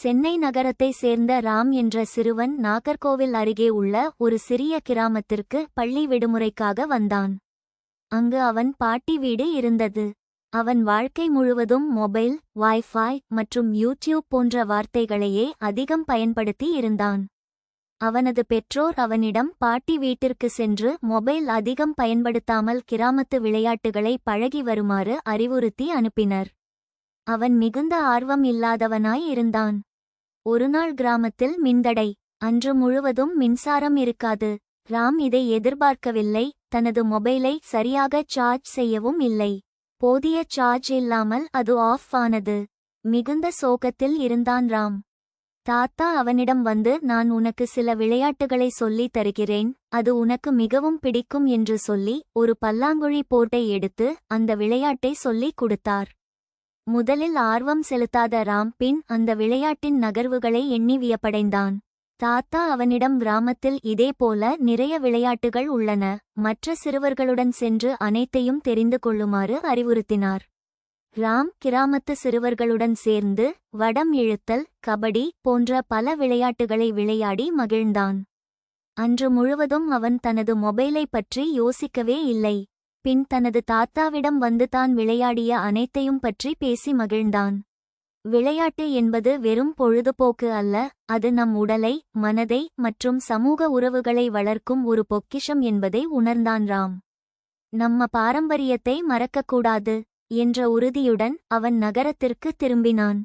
சென்னை நகரத்தை சேர்ந்த ராம் என்ற சிறுவன் நாகர்கோவில் அருகே உள்ள ஒரு சிறிய கிராமத்திற்கு பள்ளி விடுமுறைக்காக வந்தான். அங்கு அவன் பாட்டி வீடு இருந்தது. அவன் வாழ்க்கை முழுவதும் மொபைல் வைஃபை மற்றும் யூடியூப் போன்ற வார்த்தைகளையே அதிகம் பயன்படுத்தி இருந்தான். அவனது பெற்றோர் அவனிடம் பாட்டி வீட்டிற்கு சென்று மொபைல் அதிகம் பயன்படுத்தாமல் கிராமத்து விளையாட்டுகளை பழகி வருமாறு அறிவுறுத்தி அனுப்பினர். அவன் மிகுந்த ஆர்வம் இல்லாதவனாய் இருந்தான். ஒருநாள் கிராமத்தில் மின்தடை. அன்று முழுவதும் மின்சாரம் இருக்காது. ராம் இதை எதிர்பார்க்கவில்லை. தனது மொபைலை சரியாக சார்ஜ் செய்யவும் இல்லை. போதிய சார்ஜ் இல்லாமல் அது ஆஃப் ஆனது. மிகுந்த சோகத்தில் இருந்தான் ராம். தாத்தா அவனிடம் வந்து நான் உனக்கு சில விளையாட்டுகளை சொல்லித் தருகிறேன். அது உனக்கு மிகவும் பிடிக்கும் என்று சொல்லி ஒரு பல்லாங்குழி போர்ட்டை எடுத்து அந்த விளையாட்டை சொல்லிக் கொடுத்தார். முதலில் ஆர்வம் செலுத்தாத ராம் பின் அந்த விளையாட்டின் நகர்வுகளை எண்ணி வியப்படைந்தான். தாத்தா அவனிடம் கிராமத்தில் இதேபோல நிறைய விளையாட்டுகள் உள்ளன மற்ற சிறுவர்களுடன் சென்று அனைத்தையும் தெரிந்து கொள்ளுமாறு அறிவுறுத்தினார். ராம் கிராமத்து சிறுவர்களுடன் சேர்ந்து வடம் இழுத்தல் கபடி போன்ற பல விளையாட்டுகளை விளையாடி மகிழ்ந்தான். அன்று முழுவதும் அவன் தனது மொபைலை பற்றி யோசிக்கவே இல்லை. பின் தனது தாத்தாவிடம் வந்து தான் விளையாடிய அனைத்தையும் பற்றி பேசி மகிழ்ந்தான். விளையாட்டு என்பது வெறும் பொழுதுபோக்கு அல்ல அது நம் உடலை மனதை மற்றும் சமூக உறவுகளை வளர்க்கும் ஒரு பொக்கிஷம் என்பதை உணர்ந்தான் ராம். நம்ம பாரம்பரியத்தை மறக்கக்கூடாது என்ற உறுதியுடன் அவன் நகரத்திற்கு திரும்பினான்.